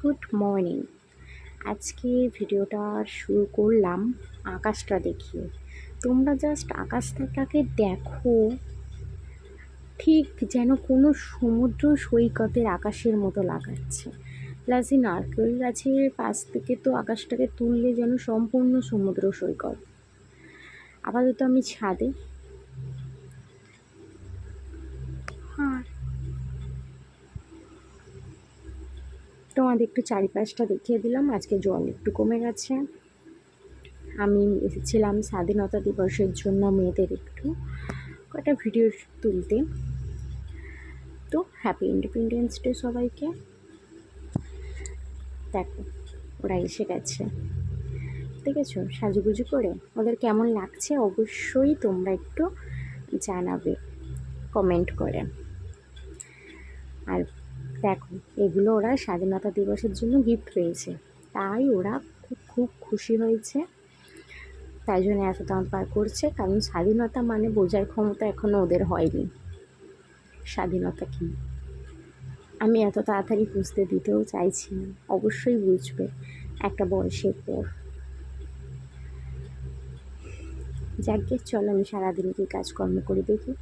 Good morning. আজকে ভিডিওটা শুরু করলাম আকাশটা দেখিয়ে। তোমরা জাস্ট আকাশটাকে দেখো, ঠিক যেন কোনো সমুদ্র সৈকতের আকাশের মতো লাগাচ্ছে। প্লাস এই নারকেল গাছের পাশ থেকে তো আকাশটাকে তুললে যেন সম্পূর্ণ সমুদ্র সৈকত। আপাতত আমি ছাদে আর তোমাদের একটু চারিপাশটা দেখিয়ে দিলাম। আজকে জল একটু কমে গেছে। আমি এসেছিলাম স্বাধীনতা দিবসের জন্য মেয়েদের একটু কটা ভিডিও তুলতে। তো হ্যাপি ইন্ডিপেন্ডেন্স ডে সবাইকে। দেখো, ওরা এসে গেছে। দেখেছ? সাজুগুজু করে। ওদের কেমন লাগছে অবশ্যই তোমরা একটু জানাবে। কমেন্ট করে। আর দেখো, এগুলো ওরা স্বাধীনতা দিবসের জন্য গিফট পেয়েছে তাই ওরা খুব খুব খুশি হয়েছে। তাই জন্য এত দাম পার করছে, কারণ স্বাধীনতা মানে বোঝার ক্ষমতা এখনও ওদের হয়নি। স্বাধীনতা কী? আমি এত তাড়াতাড়ি বুঝতে দিতেও চাইছি না। অবশ্যই বুঝবে, একটা বয়সের পর। যাকে চলো আমি সারাদিন কি কাজকর্ম করে দেখি।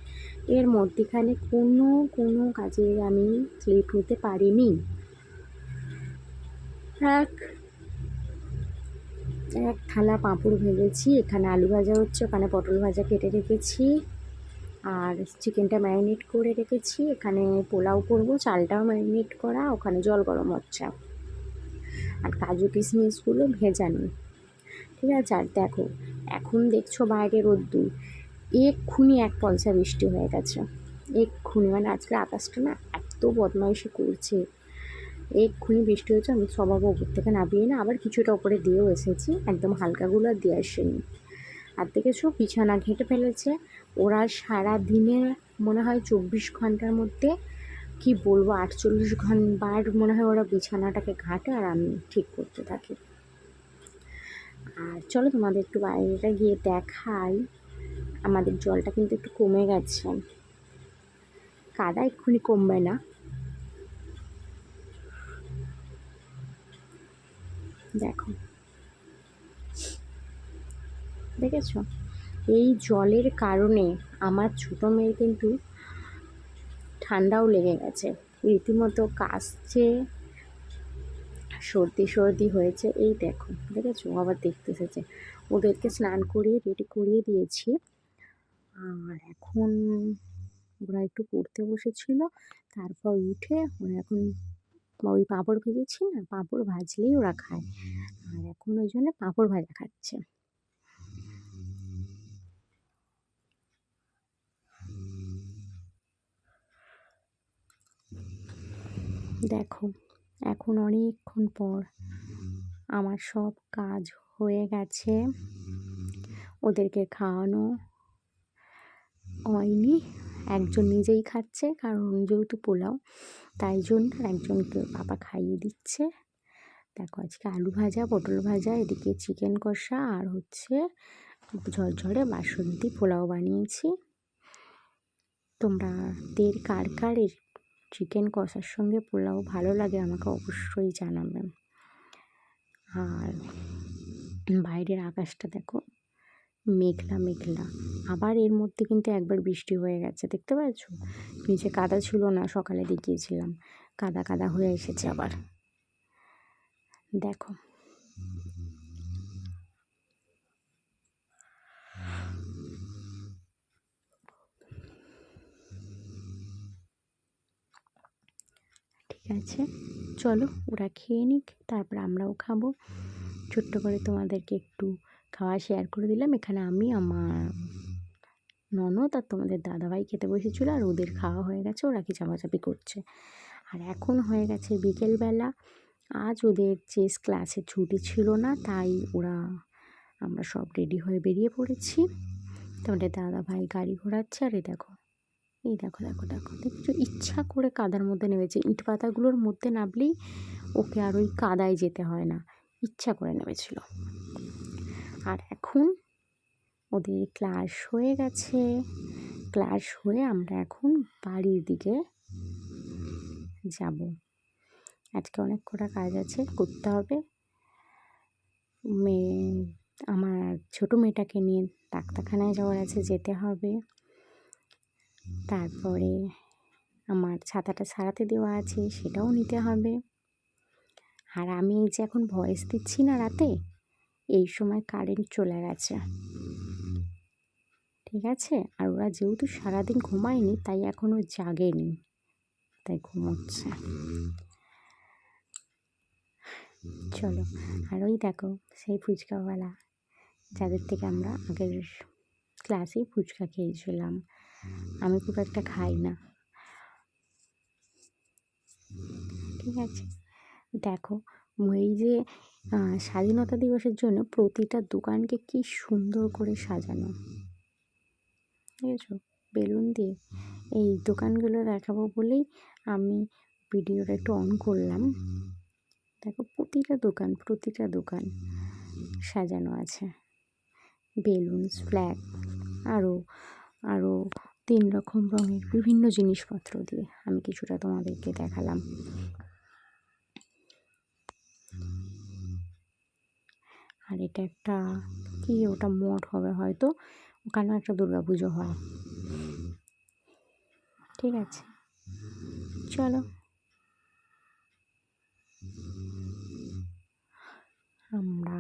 এর মধ্যেখানে কোনো কোনো কাজে আমি ক্লিপ নিতে পারিনি। এক এক থালা পাঁপড় ভেজেছি, এখানে আলু ভাজা হচ্ছে, ওখানে পটল ভাজা কেটে রেখেছি, আর চিকেনটা ম্যারিনেট করে রেখেছি, এখানে পোলাও করব, চালটাও ম্যারিনেট করা, ওখানে জল গরম হচ্ছে। আর কাজু কিশমিশগুলো ভেজানো ঠিক আছে? আর দেখো, এখন দেখছ বাইরে রোদ্দুর। এক্ষুনি এক পয়সা বৃষ্টি হয়ে গেছে। এক্ষুনি মানে আজকে আকাশটা না এত বদমাইশি করছে। এক্ষুনি বৃষ্টি হয়েছে, আমি সবাব ওপর থেকে নামিয়ে না, আবার কিছুটা ওপরে দিয়েও এসেছি। একদম হালকাগুলো আর দিয়ে আসেনি। আর দেখেছ, বিছানা ঘেঁটে ফেলেছে। ওরা সারা দিনে মনে হয় চব্বিশ ঘণ্টার মধ্যে, কি বলব, আটচল্লিশ ঘণ্টার মনে হয় ওরা বিছানাটাকে ঘাঁটে, আর আমি ঠিক করতে থাকি। আর চলো তোমাদের একটু বাইরেটা গিয়ে দেখাই। আমাদের জলটা কিন্তু একটু কমে গেছে। কাদা এক্ষুনি কমবে না। দেখো। দেখেছ? এই জলের কারণে আমার ছোটো মেয়ের কিন্তু ঠান্ডাও লেগে গেছে। রীতিমতো কাশছে। সর্দি সর্দি হয়েছে। এই দেখো, দেখেছ? আবার দেখতে এসেছে। ওদেরকে স্নান করিয়ে, রেডি করিয়ে দিয়েছি। আর এখন ওরা একটু পড়তে বসেছিল। তারপর উঠে ওরা এখন ওই পাঁপড় ভেজেছি না, পাঁপড় ভাজলেই ওরা খায়। আর এখন ওই জন্য পাঁপড় ভাজা খাচ্ছে। দেখো এখন অনেকক্ষণ পর আমার সব কাজ হয়ে গেছে। ওদেরকে খাওয়ানো হয়নি। একজন নিজেই খাচ্ছে, কারণ যেহেতু পোলাও, তাই জন্য একজনকে বাবা খাইয়ে দিচ্ছে। দেখো, আজকে আলু ভাজা, পটল ভাজা, এদিকে চিকেন কষা আর হচ্ছে ঝরঝরে বাসন্তী পোলাও বানিয়েছি। তোমরা দের কার কার চিকেন কষার সঙ্গে পোলাও ভালো লাগে, আমাকে অবশ্যই জানাবেন। আর বাইরের আকাশটা দেখো, মেঘলা মেঘলা। আবার এর মধ্যে কিন্তু একবার বৃষ্টি হয়ে গেছে, দেখতে পাচ্ছ? নিচে কাদা ছিল না, সকালে দেখিয়েছিলাম। কাদা কাদা হয়ে এসেছে আবার। দেখো ঠিক আছে। চলো, ওরা খেয়ে নিক, তারপর আমরাও খাব। ছোট্ট করে তোমাদেরকে একটু খাওয়া শেয়ার করে দিলাম। এখানে আমি, আমার ননদ আর তোমাদের দাদাভাই খেতে বসেছিলো আর ওদের খাওয়া হয়ে গেছে, ওরা কি চাপাচাপি করছে। আর এখন হয়ে গেছে বিকেলবেলা। আজ ওদের চেস ক্লাসে ছুটি ছিল না, তাই ওরা, আমরা সব রেডি হয়ে বেরিয়ে পড়েছি। তোমাদের দাদা ভাই গাড়ি ঘোরাচ্ছে, আর এই দেখো এই দেখো দেখো দেখো। দেখছ ইচ্ছা করে কাদার মধ্যে নেমেছে। ইট পাতাগুলোর মধ্যে নামলেই ওকে আর ওই কাদায় যেতে হয় না। ইচ্ছা করে নেমেছিল। আর এখন ওদের ক্লাস হয়ে গেছে। ক্লাস হয়ে আমরা এখন বাড়ির দিকে যাব। আজকে অনেক কটা কাজ আছে, করতে হবে। মেয়ে, আমার ছোটো মেয়েটাকে নিয়ে ডাক্তারখানায় যাওয়ার আছে, যেতে হবে। তারপরে আমার ছাতাটা সারাতে দেওয়া আছে, সেটাও নিতে হবে। আর আমি এই যে এখন ভয়েস দিচ্ছি না রাতে, এই সময় কারেন্ট চলে গেছে। ঠিক আছে? আর ওরা যেহেতু সারাদিন ঘুমায়নি, তাই এখনও জাগেনি। তাই ঘুমোচ্ছে। চলো, আর ওই দেখো, সেই ফুচকাওয়ালা, যাদের থেকে আমরা আগের ক্লাসেই ফুচকা খেয়েছিলাম। আমি খুব একটা খাই না। ঠিক আছে? দেখো, এই যে স্বাধীনতা দিবসের জন্য প্রতিটা দোকানকে কি সুন্দর করে সাজানো। বুঝেছ? বেলুন দিয়ে এই দোকানগুলো দেখাবো বলেই আমি ভিডিওটা একটু অন করলাম। দেখো, প্রতিটা দোকান প্রতিটা দোকান সাজানো আছে। বেলুনস, ফ্ল্যাগ আরও আরও তিন রকম রঙের বিভিন্ন জিনিসপত্র দিয়ে আমি কিছুটা তোমাদেরকে দেখালাম। আর এটা একটা কি ওটা মঠ হবে হয়তো ওখানেও একটা দুর্গা পুজো হয়। ঠিক আছে চলো। আমরা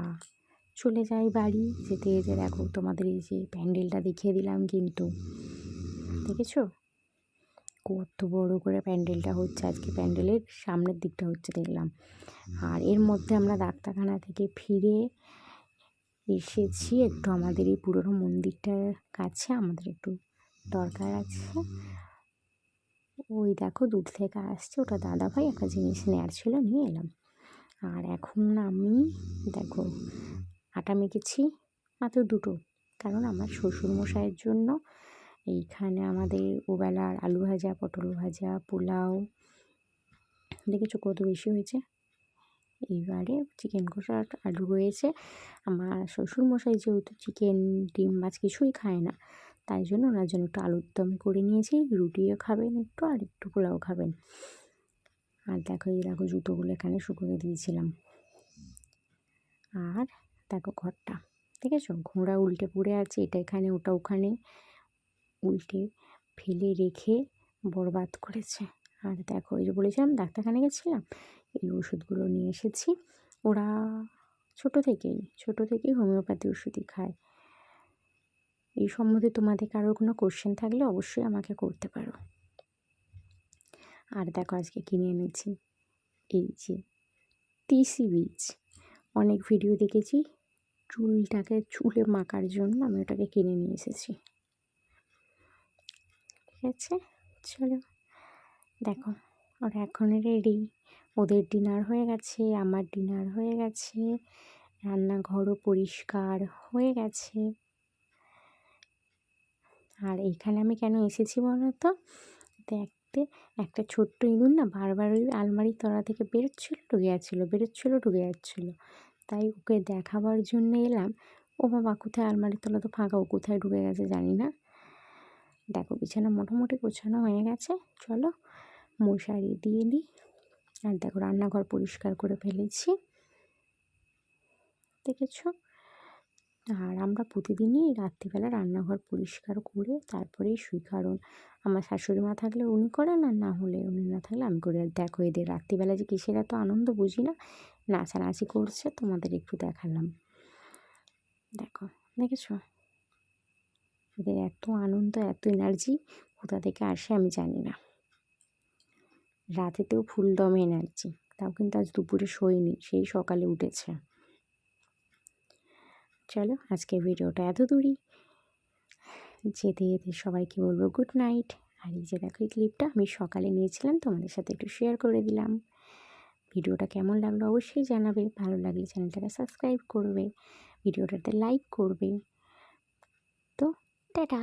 চলে যাই বাড়ি যেতে যেতে দেখো তোমাদের এই যে প্যান্ডেলটা দেখিয়ে দিলাম কিন্তু। দেখেছ? কত বড় করে প্যান্ডেলটা হচ্ছে। আজকে প্যান্ডেলের সামনের দিকটা হচ্ছে দেখলাম। আর এর মধ্যে আমরা ডাক্তারখানা থেকে ফিরে এসেছি। একটু আমাদের এই পুরোনো মন্দিরটার কাছে। আমাদের একটু দরকার আছে। ওই দেখো, দূর থেকে আসছে। ওটা দাদা ভাই একটা জিনিস নেওয়ার ছিল, নিয়ে এলাম। আর এখন আমি দেখো, আটা মেখেছি মাত্র দুটো। কারণ আমার শ্বশুরমশাইয়ের জন্য এইখানে আমাদের ওবেলার আলু ভাজা, পটল ভাজা, পোলাও, দেখেছ কত বেশি হয়েছে? এইবারে চিকেন কষা আলু রয়েছে। আমার শ্বশুরমশাই যেহেতু চিকেন ডিম, মাছ কিছুই খায় না, তাই জন্য ওনার জন্য একটু আলুর দম করে নিয়েছি, রুটিও খাবেন একটু আর একটু পোলাও খাবেন। আর দেখো, এই দেখো জুতোগুলো এখানে শুকোতে দিয়েছিলাম। আর দেখো ঘরটা, দেখেছ? ঘোড়া উল্টে পড়ে আছে, এটা এখানে, ওটা ওখানে। উল্টে ফেলে রেখে বরবাদ করেছে। আর দেখো, এই যে বলেছিলাম ডাক্তারখানে গেছিলাম, এই ওষুধগুলো নিয়ে এসেছি। ওরা ছোট থেকেই ছোট থেকেই হোমিওপ্যাথি ওষুধই খায়। এই সম্বন্ধে তোমাদের কারোর কোনো কোশ্চেন থাকলে অবশ্যই আমাকে করতে পারো। আর দেখো, আজকে কিনে এনেছি। এই যে তিসি বীজ। অনেক ভিডিও দেখেছি। চুলটাকে চুলে মাখার জন্য আমি ওটাকে কিনে নিয়ে এসেছি। ঠিক আছে চলো, দেখো, ওরা এখন রেডি ওদের ডিনার হয়ে গেছে, আমার ডিনার হয়ে গেছে, রান্নাঘরও পরিষ্কার হয়ে গেছে। আর এইখানে আমি কেন এসেছি বলো তো দেখতে, একটা ছোট্ট ইঁদুর না বারবার ওই আলমারির তলা থেকে বেরোচ্ছিলো, ঢুকে যাচ্ছিল, বেরোচ্ছিলো, ঢুকে যাচ্ছিল। তাই ওকে দেখাবার জন্য এলাম। ও বাবা, কোথায় আলমারির তলা তো ফাঁকা, ও কোথায় ঢুকে গেছে জানি না। দেখো বিছানা মোটামুটি গোছানো হয়ে গেছে, চলো মশারি দিয়ে দিই। আর দেখো রান্নাঘর পরিষ্কার করে ফেলেছি। দেখেছ? আর আমরা প্রতিদিনই রাত্রিবেলা রান্নাঘর পরিষ্কার করে তারপরেই শুই, কারণ আমার শাশুড়ি মা থাকলে উনি করেন আর না হলে উনি না থাকলে আমি করি। আর দেখো এদের রাত্রিবেলা যে কিসের এত আনন্দ বুঝি না, নাচানাচি করছে তোমাদের একটু দেখালাম। দেখো, দেখেছ? এদের এত আনন্দ, এত এনার্জি কোথা থেকে আসে আমি জানি না। রাতেতেও ফুল দম এনার্জি তাও কিন্তু আজ দুপুরে শোয়নি, সেই সকালে উঠেছে। চলো আজকের ভিডিওটা এত দূরই। যেতে যেতে সবাইকে বলব গুড নাইট আর এই যে দেখো, এই ক্লিপটা আমি সকালে নিয়েছিলাম, তোমাদের সাথে একটু শেয়ার করে দিলাম। ভিডিওটা কেমন লাগল অবশ্যই জানাবে, ভালো লাগলে চ্যানেলটাকে সাবস্ক্রাইব করবে, ভিডিওটাতে লাইক করবে। তো টাটা